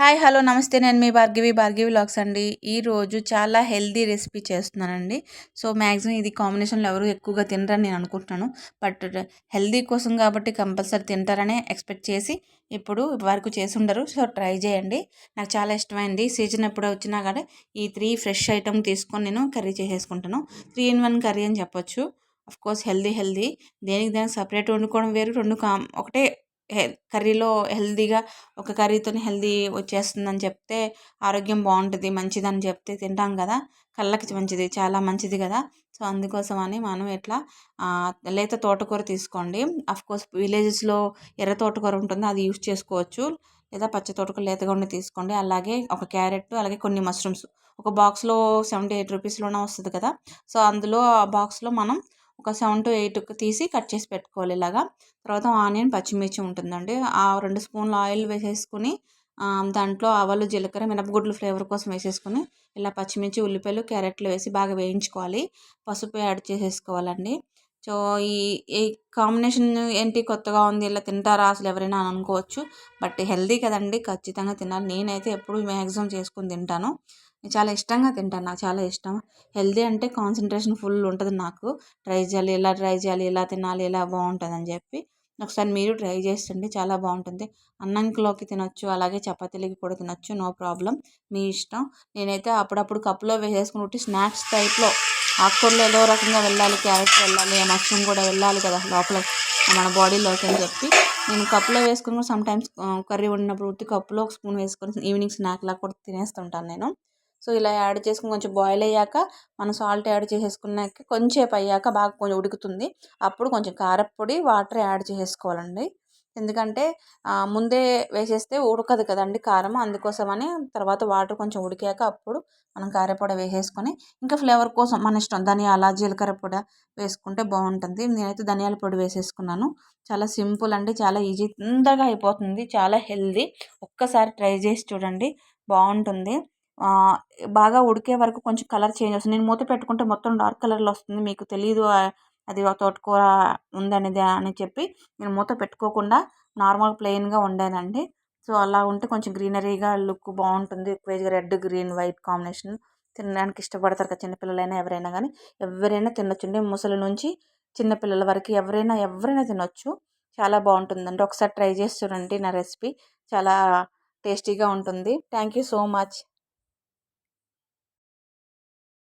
Hi hello నమస్తే. నేను మీ భార్గవి భార్గవి లాక్స్ అండి. ఈరోజు చాలా హెల్దీ రెసిపీ చేస్తున్నానండి. సో మ్యాక్సిమం ఇది కాంబినేషన్లో ఎవరు ఎక్కువగా తినరని నేను అనుకుంటున్నాను. బట్ హెల్దీ కోసం కాబట్టి కంపల్సరీ తింటారనే ఎక్స్పెక్ట్ చేసి ఇప్పుడు వరకు చేసి ఉండరు. సో ట్రై చేయండి. నాకు చాలా ఇష్టమైంది. సీజన్ ఎప్పుడు వచ్చినా కానీ ఈ త్రీ ఫ్రెష్ ఐటమ్ తీసుకొని నేను కర్రీ చేసేసుకుంటాను. త్రీ ఇన్ వన్ కర్రీ అని చెప్పొచ్చు. Course healthy healthy. దేనికి దానికి సపరేట్ వండుకోవడం వేరు. రెండు కామ్ ఒకటే కర్రీలో హెల్తీగా ఒక కర్రీతో హెల్తీ వచ్చేస్తుందని చెప్తే ఆరోగ్యం బాగుంటుంది మంచిదని చెప్తే తింటాం కదా కళ్ళకి మంచిది చాలా మంచిది కదా. సో అందుకోసం అని మనం ఎట్లా లేత తోటకూర తీసుకోండి. కోర్స్ విలేజెస్లో ఎర్ర తోటకూర ఉంటుంది అది యూస్ చేసుకోవచ్చు. లేదా పచ్చ తోటకూర లేతగా ఉండి తీసుకోండి. అలాగే ఒక క్యారెట్ అలాగే కొన్ని మష్రూమ్స్. ఒక బాక్స్లో సెవెంటీ ఎయిట్ రూపీస్లోనే వస్తుంది కదా. సో అందులో ఆ బాక్స్లో మనం ఒక సెవెన్ టు ఎయిట్ తీసి కట్ చేసి పెట్టుకోవాలి ఇలాగా. తర్వాత ఆనియన్ పచ్చిమిర్చి ఉంటుందండి. ఆ రెండు స్పూన్లు ఆయిల్ వేసేసుకుని దాంట్లో ఆవాలు జీలకర్ర మినపగుడ్లు ఫ్లేవర్ కోసం వేసేసుకొని ఇలా పచ్చిమిర్చి ఉల్లిపాయలు క్యారెట్లు వేసి బాగా వేయించుకోవాలి. పసుపు యాడ్ చేసేసుకోవాలండి. సో ఈ ఈ కాంబినేషన్ ఏంటి కొత్తగా ఉంది ఇలా తింటారా అసలు ఎవరైనా అని అనుకోవచ్చు. బట్ హెల్దీ కదండి ఖచ్చితంగా తినాలి. నేనైతే ఎప్పుడు మ్యాక్సిమం చేసుకుని తింటాను. చాలా ఇష్టంగా తింటాను నాకు చాలా ఇష్టం. హెల్దీ అంటే కాన్సన్ట్రేషన్ ఫుల్ ఉంటుంది నాకు. ట్రై చేయాలి ఎలా ట్రై చేయాలి ఎలా తినాలి ఎలా బాగుంటుంది అని చెప్పి. ఒకసారి మీరు ట్రై చేస్తుంటే చాలా బాగుంటుంది. అన్నంలోకి తినొచ్చు అలాగే చపాతీలకి కూడా తినొచ్చు నో ప్రాబ్లం. మీ ఇష్టం. నేనైతే అప్పుడప్పుడు కప్పులో వేసేసుకుని స్నాక్స్ టైప్లో ఆకుకూరలో ఏదో రకంగా వెళ్ళాలి క్యారెట్ వెళ్ళాలి మష్రూమ్ కూడా వెళ్ళాలి కదా లోపల మన బాడీలోకి అని చెప్పి. నేను కప్పులో వేసుకుని సమ్ టైమ్స్ కర్రీ వండినప్పుడు ఉత్తి కప్పులో ఒక స్పూన్ వేసుకొని ఈవినింగ్ స్నాక్ లాగా కూడా తినేస్తుంటాను నేను. సో ఇలా యాడ్ చేసుకుని కొంచెం బాయిల్ అయ్యాక మనం సాల్ట్ యాడ్ చేసేసుకున్నాక కొంచెంసేపు అయ్యాక బాగా కొంచెం ఉడుకుతుంది. అప్పుడు కొంచెం కారపొడి వాటర్ యాడ్ చేసేసుకోవాలండి ఎందుకంటే ముందే వేసేస్తే ఉడకదు కదండి కారం. అందుకోసమని తర్వాత వాటర్ కొంచెం ఉడికాక అప్పుడు మనం కారపొడి వేసేసుకొని ఇంకా ఫ్లేవర్ కోసం మన ఇష్టం ధనియాల జీలకర్ర పొడి వేసుకుంటే బాగుంటుంది. నేనైతే ధనియాల పొడి వేసేసుకున్నాను. చాలా సింపుల్ అండి చాలా ఈజీ తొందరగా అయిపోతుంది చాలా హెల్దీ. ఒక్కసారి ట్రై చేసి చూడండి బాగుంటుంది. బాగా ఉడికే వరకు కొంచెం కలర్ చేంజ్ వస్తుంది. నేను మూత పెట్టుకుంటే మొత్తం డార్క్ కలర్లో వస్తుంది. మీకు తెలియదు అది తోటకూర ఉందనేది అని చెప్పి నేను మూత పెట్టుకోకుండా నార్మల్ ప్లెయిన్గా వండానండి సో అలా ఉంటే కొంచెం గ్రీనరీగా లుక్ బాగుంటుంది. ఎక్కువగా రెడ్ గ్రీన్ వైట్ కాంబినేషన్ తినడానికి ఇష్టపడతారు కదా చిన్నపిల్లలైనా ఎవరైనా కానీ ఎవరైనా తినొచ్చండి. ముసలి నుంచి చిన్నపిల్లల వరకు ఎవరైనా ఎవరైనా తినొచ్చు. చాలా బాగుంటుందండి. ఒకసారి ట్రై చేసి చూడండి నా రెసిపీ. చాలా టేస్టీగా ఉంటుంది. Thank you so much.